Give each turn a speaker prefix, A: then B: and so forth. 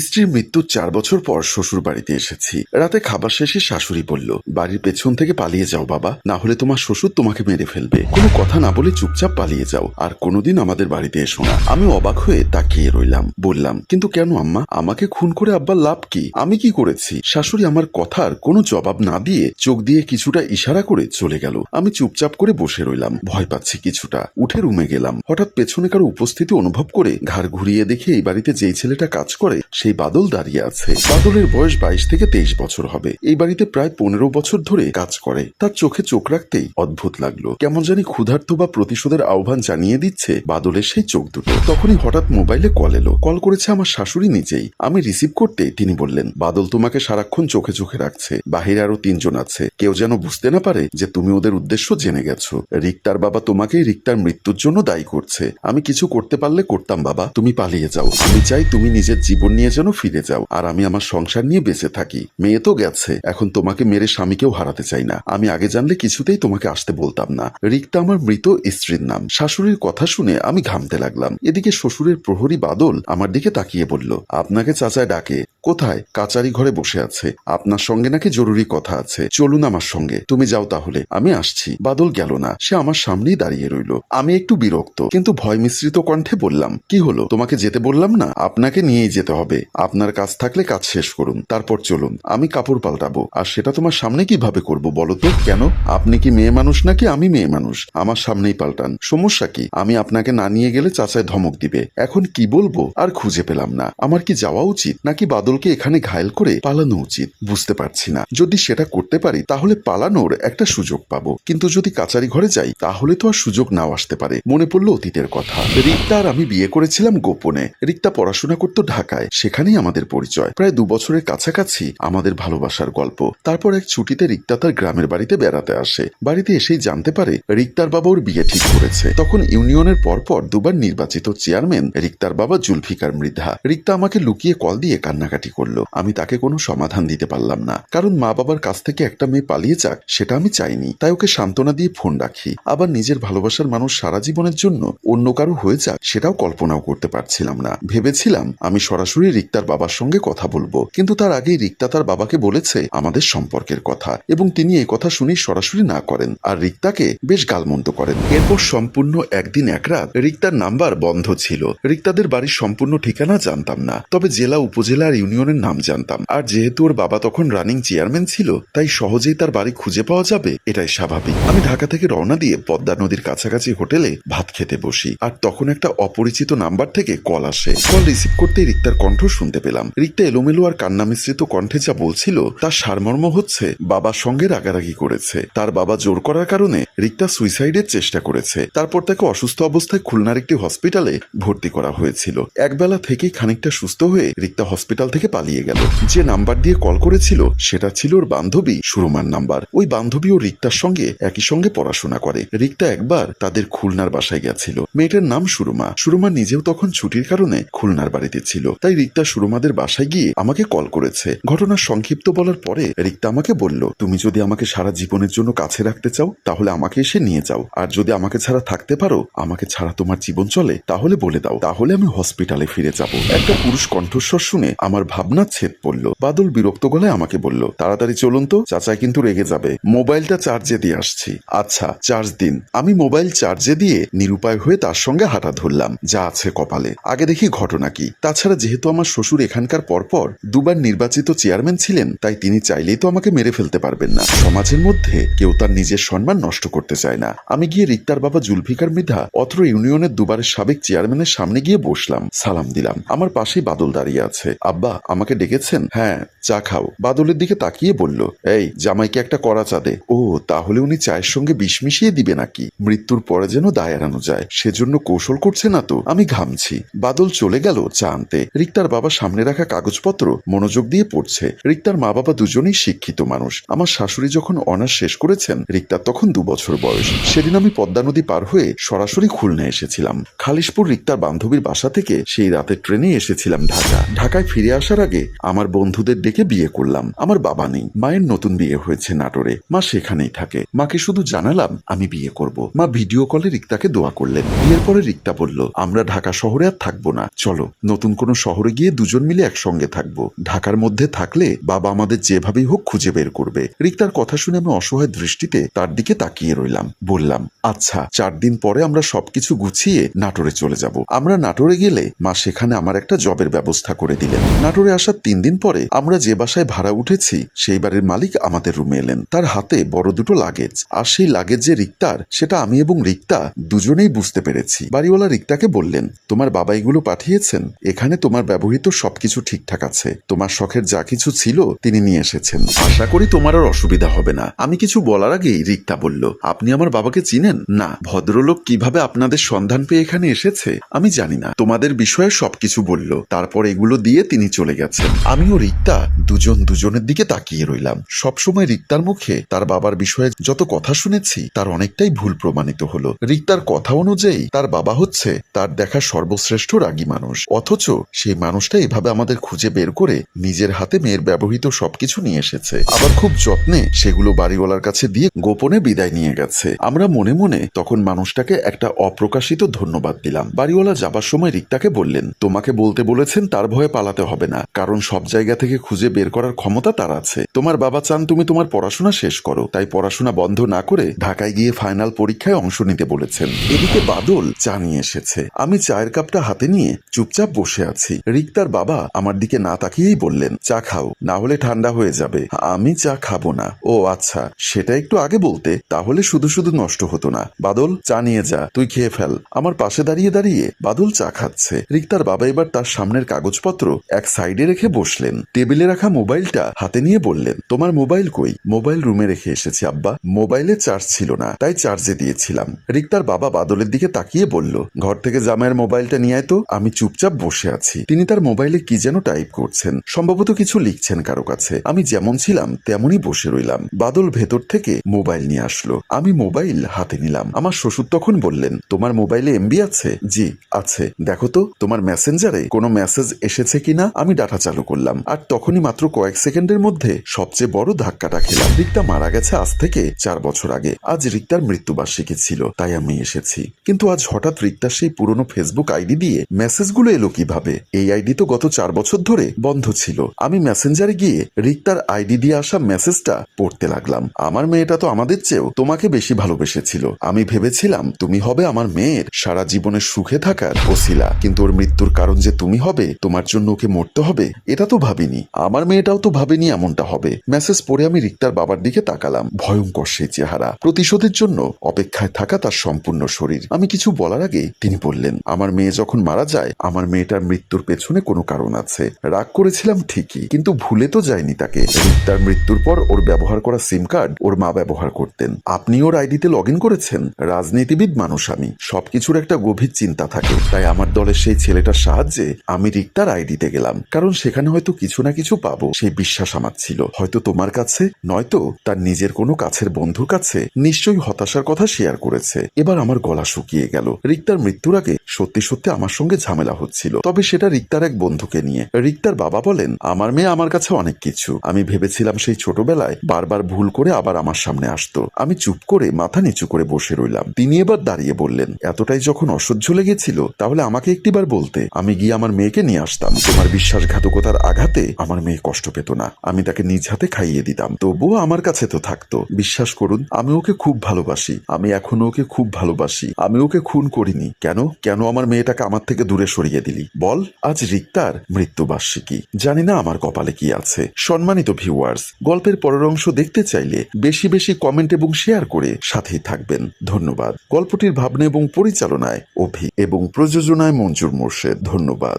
A: স্ত্রীর মৃত্যুর চার বছর পর শ্বশুর বাড়িতে এসেছি। রাতে খাবার শেষে শাশুড়ি বলল, বাড়ির পেছন থেকে পালিয়ে যাও বাবা, না হলে তোমার শ্বশুর তোমাকে মেরে ফেলবে। কোনো কথা না বলে চুপচাপ পালিয়ে যাও, আর কোনোদিন আমাদের বাড়িতে এসো না। আমি অবাক হয়ে তাকিয়ে রইলাম, বললাম, কিন্তু কেন আম্মা? আমাকে খুন করে আব্বার লাভ কি? আমি কি করেছি? শাশুড়ি আমার কথার কোনো জবাব না দিয়ে চোখ দিয়ে কিছুটা ইশারা করে চলে গেল। আমি চুপচাপ করে বসে রইলাম, ভয় পাচ্ছি কিছুটা। উঠে রুমে গেলাম। হঠাৎ পেছনে কারও উপস্থিতি অনুভব করে ঘাড় ঘুরিয়ে দেখে এই বাড়িতে যেই ছেলেটা কাজ করে সেই বাদল দাঁড়িয়ে আছে। বাদলের বয়স বাইশ থেকে তেইশ বছর হবে। এই বাড়িতে প্রায় পনেরো বছর ধরে কাজ করে। তার চোখে চোখ রাখতেই অদ্ভুত লাগল। কেমন জানি ক্ষুধার্ত বা প্রতিশোধের আহ্বান জানিয়ে দিচ্ছে বাদলের সেই চোখ দুটো। তখনই হঠাৎ মোবাইলে কল এলো। কল করেছে আমার শাশুড়ি নিজেই। আমি রিসিভ করতে তিনি বললেন, বাদল তোমাকে সারাক্ষণ চোখে চোখে রাখছে। বাহিরে আরও তিনজন আছে। কেউ যেন বুঝতে না পারে যে তুমি ওদের উদ্দেশ্য জেনে গেছো। রিক্তার বাবা তোমাকেই রিক্তার মৃত্যুর জন্য দায়ী করছে। আমি কিছু করতে পারলে করতাম বাবা। তুমি পালিয়ে যাও। আমি চাই তুমি নিজের জীবন নিয়ে যেন ফিরে যাও। আর আমি আমার সংসার নিয়ে বেঁচে থাকি। মেয়ে তো গেছে। এখন তোমাকে মেরে স্বামীকেও হারাতে চাই না। আমি আগে জানলে কিছুতেই তোমাকে আসতে বলতাম না। রিক্তা আমার মৃত স্ত্রীর নাম। শাশুড়ির কথা শুনে আমি ঘামতে লাগলাম। এদিকে শ্বশুরের প্রহরী বাদল আমার দিকে তাকিয়ে বলল, আপনাকে চাচায় ডাকে। কোথায়? কাচারি ঘরে বসে আছে। আপনার সঙ্গে নাকি জরুরি কথা আছে। চলুন আমার সঙ্গে। তুমি যাও তাহলে। আমি আসছি। বাদল গেল না। সে আমার সামনেই দাঁড়িয়ে রইল। আমি একটু বিরক্ত, কিন্তু ভয় মিশ্রিত কণ্ঠে বললাম, কি হলো? তোমাকে যেতে বললাম না? আপনাকে নিয়েই যেতে হবে। আপনার কাজ থাকলে কাজ শেষ করুন, তারপর চলুন। আমি কাপড় পাল্টাবো। আর সেটা তোমার সামনে কীভাবে করব বলো তো? কেন? আপনি কি মেয়ে মানুষ নাকি আমি মেয়ে মানুষ? আমার সামনেই পাল্টান। সমস্যা কি? আমি আপনাকে না নিয়ে গেলে চাচায় ধমক দিবে। এখন কি বলব? আর খুঁজে পেলাম না। আমার কি যাওয়া উচিত? নাকি বাদলকে এখানে ঘায়েল করে পালানো উচিত? বুঝতে পারছি না। যদি সেটা করতে পারি, তাহলে পালানোর একটা সুযোগ পাবো। কিন্তু যদি কাচারি ঘরে যাই, তাহলে তো আর সুযোগ নাও আসতে পারে। মনে পড়ল অতীতের কথা। রিক্তা আর আমি বিয়ে করেছিলাম গোপনে। রিক্তা পড়াশোনা করতো ঢাকায়। সেখানেই আমাদের পরিচয়। প্রায় দু বছরের কাছাকাছি আমাদের ভালোবাসার গল্প। তারপর এক ছুটিতে রিক্তা তার গ্রামের বাড়িতে বেড়াতে আসে। বাড়িতে এসেই জানতে পারে রিক্তার বাবা ওর বিয়ে ঠিক করেছে। তখন ইউনিয়নের পরপর দুবার নির্বাচিত চেয়ারম্যান রিক্তার বাবা জুলফিকার মৃধা। রিক্তা আমাকে লুকিয়ে কল দিয়ে কান্নাকাটি করল। আমি তাকে কোনো সমাধান দিতে পারলাম না। কারণ মা বাবার কাছ থেকে একটা মেয়ে পালিয়ে যাক, সেটা আমি চাইনি। তাই ওকে সান্ত্বনা দিয়ে ফোন রাখি। আবার নিজের ভালোবাসার মানুষ সারা জীবনের জন্য অন্য কারও হয়ে যাক, সেটাও কল্পনাও করতে পারছিলাম না। ভেবেছিলাম আমি সরাসরি রিক্তার বাবার সঙ্গে কথা বলব। কিন্তু তার আগেই রিক্তা তার বাবাকে বলেছে আমাদের সম্পর্কের কথা এবং তিনি এই কথা শুনেই সরাসরি না করেন আর রিক্তাকে বেশ গালমন্ত করেন। এরপর সম্পূর্ণ একদিন এক রাত রিক্তার নাম্বার বন্ধ ছিল। রিক্তাদের বাড়ির সম্পূর্ণ ঠিকানা জানতাম না, তবে জেলা, উপজেলা আর ইউনিয়নের নাম জানতাম। আর যেহেতু ওর বাবা তখন রানিং চেয়ারম্যান ছিল, তাই সহজেই তার বাড়ি খুঁজে পাওয়া যাবে এটাই স্বাভাবিক। আমি ঢাকা থেকে রওনা দিয়ে পদ্মা নদীর কাছাকাছি হোটেলে ভাত খেতে বসি। আর তখন একটা অপরিচিত নাম্বার থেকে কল আসে। কল রিসিভ করতেই রিক্তার কণ্ঠ শুনতে পেলাম। রিক্তা এলোমেলো আর কান্না মিশ্রিত কণ্ঠে যা বলছিল, তার সারমর্ম হচ্ছে বাবার সঙ্গে রাগারাগি করেছে। তার বাবা জোর করার কারণে রিক্তা সুইসাইডের চেষ্টা করেছে। তারপর তাকে অসুস্থ অবস্থায় খুলনার একটি হসপিটালে ভর্তি করা হয়েছিল। একবেলা থেকেই খানিকটা সুস্থ হয়ে রিক্তা হসপিটাল থেকে পালিয়ে গেল। যে নাম্বার দিয়ে কল করেছিল, সেটা ছিল ওর বান্ধবী সুরমার নাম্বার। ওই বান্ধবী ও রিক্তার সঙ্গে একই সঙ্গে পড়াশোনা করে। রিক্তা একবার তাদের খুলনার বাসায় গেছিল। মেয়েটার নাম সুরমা। সুরমা নিজেও তখন ছুটির কারণে খুলনার বাড়িতে ছিল। তাই রিক্তা সুরমাদের বাসায় গিয়ে আমাকে কল করেছে। ঘটনার সংক্ষিপ্ত বলার পরে রিক্তা আমাকে বলল, তুমি যদি আমাকে সারা জীবনের জন্য কাছে রাখতে চাও, তাহলে আমাকে এসে নিয়ে যাও। আর যদি আমাকে ছাড়া থাকতে পারো, আমাকে ছাড়া তোমার জীবন চলে, তাহলে বলে দাও। তাহলে আমি হসপিটালে ফিরে যাব। একটা পুরুষ কণ্ঠস্বর শুনে আমার ভাবনা ছেদ পড়ল। বাদল বিরক্ত গলায় আমাকে বলল, তাড়াতাড়ি চলুন তো, চাচাই কিন্তু রেগে যাবে। মোবাইলটা চার্জে দিয়ে আসছি। আচ্ছা চার্জ দিন। আমি মোবাইল চার্জে দিয়ে নিরুপায় হয়ে তার সঙ্গে হাঁটা ধরলাম। যা আছে কপালে। আগে দেখি ঘটনা কি। তাছাড়া যেহেতু আমার শ্বশুর এখানকার পরপর দুবার নির্বাচিত চেয়ারম্যান ছিলেন, তাই তিনি চাইলেই তো আমাকে মেরে ফেলতে পারবেন না। সমাজের মধ্যে কেউ তার নিজের সম্মান নষ্ট করতে চায় না। আমি গিয়ে রিক্তার বাবা জুলফিকার মৃধা অত্র ইউনিয়নের দুবারের সাবেক চেয়ারম্যানের সামনে গিয়ে বসলাম, সালাম দিলাম। আমার পাশেই বাদল দাঁড়িয়ে আছে। আব্বা, আমাকে ডেকেছেন? হ্যাঁ চা খাও। বাদলের দিকে তাকিয়ে বলল, এই, জামাইকে একটা কড়া চা দে। ও, তাহলে উনি চায়ের সঙ্গে বিষ মিশিয়ে দিবে নাকি? মৃত্যুর পরে যেন দায় এড়ানো যায়। সেজন্য কৌশল করছে না তো। আমি ঘামছি। বাদল চলে গেল চা আনতে। রিক্তার বাবা সামনে রাখা কাগজপত্র মনোযোগ দিয়ে পড়ছে। রিক্তার মা বাবা দুজনেই শিক্ষিত মানুষ। আমার শাশুড়ি যখন অনার্স শেষ করেছেন, রিক্তার তখন দু বছর বয়স। সেদিন আমি পদ্মা নদী পার হয়ে সরাসরি খুলনা এসেছিলাম। খালিশপুর রিক্তার বান্ধবীর বাসা থেকে সেই রাতে ট্রেনে এসেছিলাম ঢাকা। ঢাকায় ফিরে আসার আগে আমার বন্ধুদের ডেকে বিয়ে করলাম। আমার বাবা নেই। মায়ের নতুন বিয়ে হয়েছে নাটোরে। মা সেখানেই থাকে। মাকে শুধু জানালাম, আমি বিয়ে করব। মা ভিডিও কলে রিক্তাকে দোয়া করলেন। বিয়ের পরে রিক্তা বলল, আমরা ঢাকা শহরে আর থাকব না। চলো, নতুন কোনো শহরে গিয়ে গিয়ে দুজন মিলে একসঙ্গে থাকব। ঢাকার মধ্যে থাকলে বাবা আমাদের যেভাবেই হোক খুঁজে বের করবে। রিক্তার কথা শুনে আমি অসহায় দৃষ্টিতে তার দিকে তাকিয়ে রইলাম। বললাম আচ্ছা চার দিন পরে আমরা সবকিছু গুছিয়ে নাটোরে চলে যাব। আমরা নাটোরে গেলে মা সেখানে আমার একটা জবের ব্যবস্থা করে দিলেন। নাটোরে আসার তিন দিন পরে আমরা যে বাসায় ভাড়া উঠেছি, সেই বাড়ির মালিক আমাদের রুমে এলেন। তার হাতে বড় দুটো লাগেজ, আর সেই লাগেজ যে রিক্তার, সেটা আমি এবং রিক্তা দুজনেই বুঝতে পেরেছি। বাড়িওয়ালা রিক্তাকে বললেন, তোমার বাবা এগুলো পাঠিয়েছেন? এখানে তোমার ব্যবহৃত সবকিছু ঠিকঠাক আছে। তোমার শখের যা কিছু ছিল তিনি নিয়ে এসেছেন। আশা করি তোমার আর অসুবিধা হবে না। আমি কিছু বলার আগেই রিক্তা বলল, আপনি আমার বাবাকে চিনেন? না। ভদ্রলোক কীভাবে আপনাদের সন্ধান পেয়ে এখানে এসেছে? আমি জানি না। তোমাদের বিষয়ে সবকিছু বলল। তারপর এগুলো দিয়ে তিনি চলে গেছেন। আমিও রিক্তা। দুজন দুজনের দিকে তাকিয়ে রইলাম। সবসময় রিক্তার মুখে তার বাবার বিষয়ে যত কথা শুনেছি, তার অনেকটাই ভুল প্রমাণিত হলো। রিক্তার কথা অনুযায়ী তার বাবা হচ্ছে তার দেখা সর্বশ্রেষ্ঠ রাগী মানুষ। অথচ সেই মানুষটা এভাবে আমাদের খুঁজে বের করে নিজের হাতে মেয়ের ব্যবহৃত সবকিছু নিয়ে এসেছে। আবার খুব যত্নে সেগুলো বাড়িওয়ালার কাছে দিয়ে গোপনে বিদায় নিয়ে গেছে। আমরা মনে মনে তখন মানুষটাকে একটা অপ্রকাশিত ধন্যবাদ দিলাম। বাড়িওয়ালা যাবার সময় রিক্তাকে বললেন, তোমাকে বলতে বলেছেন তার ভয়ে পালাতে হবে না, কারণ সব জায়গা থেকে খুঁজে বের করার ক্ষমতা তার আছে। তোমার বাবা চান তুমি তোমার পড়াশোনা শেষ করো, তাই পড়াশোনা বন্ধ না করে ঢাকায় গিয়ে ফাইনাল পরীক্ষায় অংশ নিতে বলেছেন। এদিকে বাদল চা নিয়ে এসেছে। আমি চায়ের কাপটা হাতে নিয়ে চুপচাপ বসে আছি। রিক্তার বাবা আমার দিকে না তাকিয়েই বললেন, চা খাও, না হলে ঠান্ডা হয়ে যাবে। আমি চা খাব না। ও আচ্ছা সেটা একটু আগে বলতে, তাহলে শুধু শুধু নষ্ট হতো না। বাদল, চা নিয়ে যা, তুই খেয়ে ফেল। আমার পাশে দাঁড়িয়ে দাঁড়িয়ে বাদল চা খাচ্ছে। রিক্তার বাবা এবার তার সামনের কাগজপত্র এক সাইডে রেখে বসলেন। টেবিলে রাখা মোবাইলটা হাতে নিয়ে বললেন, তোমার মোবাইল কই? মোবাইল রুমে রেখে এসেছি, আব্বা। মোবাইলে চার্জ ছিল না, তাই চার্জে দিয়েছিলাম। রিক্তার বাবা বাদলের দিকে তাকিয়ে বলল, ঘর থেকে জামাইয়ের মোবাইলটা নিয়ে আয় তো, আমি চুপচাপ বসে আছি। তিনি তার মোবাইলে কি যেন টাইপ করছেন। সম্ভবত কিছু লিখছেন কারও কাছে। আমি যেমন ছিলাম, তেমনই বসে রইলাম। বাদল ভেতর থেকে মোবাইল নিয়ে আসলো। আমি মোবাইল হাতে নিলাম। আমার শ্বশুর তখন বললেন, তোমার মোবাইলে এমবি আছে? জি, আছে। দেখো তো, তোমার মেসেঞ্জারে কোনো মেসেজ এসেছে কিনা? আমি ডাটা চালু করলাম। আর তখনই মাত্র কয়েক সেকেন্ডের মধ্যে সবচেয়ে বড় ধাক্কাটা খেলাম। রিক্তা মারা গেছে আজ থেকে চার বছর আগে। আজ রিক্তার মৃত্যুবার্ষিকী ছিল, তাই আমি এসেছি। কিন্তু আজ হঠাৎ রিক্তার সেই পুরনো ফেসবুক আইডি দিয়ে মেসেজগুলো এলো কীভাবে? এই আইডি তো গত চার বছর ধরে বন্ধ ছিল। আমি মেসেঞ্জারে গিয়ে রিক্তার আইডি দিয়ে আসা মেসেজটা পড়তে লাগলাম। আমার মেয়েটা তো আমাদের চেয়েও তোমাকে বেশি ভালোবেসেছিল। আমি ভেবেছিলাম তুমি হবে আমার মেয়ের সারা জীবনের সুখে থাকার ওসিলা। কিন্তু ওর মৃত্যুর কারণ যে তুমি হবে, তোমার জন্য ওকে মরতে হবে, এটা তো ভাবিনি। আমার মেয়েটাও তো ভাবেনি এমনটা হবে। মেসেজ পড়ে আমি রিক্তার বাবার দিকে তাকালাম। ভয়ঙ্কর সেই চেহারা। প্রতিশোধের জন্য অপেক্ষায় থাকা তার সম্পূর্ণ শরীর। আমি কিছু বলার আগে তিনি বললেন, আমার মেয়ে যখন মারা যায়, আমার মেয়েটার মৃত্যুর পেছনে কোনো কারণ আছে। রাগ করেছিলাম ঠিকই, কিন্তু ভুলে তো যায়নি তাকে। রিক্তার মৃত্যুর পর ওর ব্যবহার করা সিম কার্ড ওর মা ব্যবহার করতেন। আপনি ওর আইডিতে লগ করেছেন? রাজনীতিবিদ মানুষ আমি। সবকিছুর একটা গভীর চিন্তা থাকে। তাই আমার দলের সেই ছেলেটার সাহায্যে আমি রিক্তার আইডিতে গেলাম। কারণ সেখানে হয়তো কিছু না কিছু পাবো, সেই বিশ্বাস আমার ছিল। হয়তো তোমার কাছে, নয়তো তার নিজের কোনো কাছের বন্ধুর কাছে। নিশ্চয়ই হতাশার কথা শেয়ার করেছে। এবার আমার গলা শুকিয়ে গেল। রিক্তার মৃত্যুর আগে সত্যি সত্যি আমার সঙ্গে ঝামেলা হচ্ছিল। তবে সেটা রিক্তার এক বন্ধুকে নিয়ে। রিক্তার বাবা বলেন, আমার মেয়ে আমার কাছে অনেক কিছু। আমি ভেবেছিলাম সেই ছোটবেলায় বারবার ভুল করে আবার আমার সামনে আসতো। আমি চুপ করে, মাথা নিচু করে বসে রইলাম। তিনি এবার দাঁড়িয়ে বললেন, এতটাই যখন অসহ্য লেগেছিল, তাহলে আমাকে একটিবার বলতে। আমি গিয়ে আমার মেয়েকে নিয়ে আসতাম। তোমার বিশ্বাসঘাতকতার আঘাতে আমার মেয়ে কষ্ট পেত না। আমি তাকে নিজ হাতে খাইয়ে দিতাম। তবুও আমার কাছে তো থাকতো। বিশ্বাস করুন, আমি ওকে খুব ভালোবাসি। আমি এখনও ওকে খুব ভালোবাসি। আমি ওকে খুন করিনি। কেন? কেন আমার মেয়েটাকে আমার থেকে দূরে সরিয়ে দিলি? বল, আজ রিক্তার মৃত্যুবার্ষিকী। জানি না আমার কপালে কি আছে। সম্মানিত ভিউয়ার্স গল্পের পরের অংশ দেখতে চাইলে বেশি বেশি কমেন্ট এবং শেয়ার করে সাথেই থাকবেন। ধন্যবাদ। গল্পটির ভাবনা এবং পরিচালনায় অভি এবং প্রযোজনায় মঞ্জুর মোর্শেদ। ধন্যবাদ।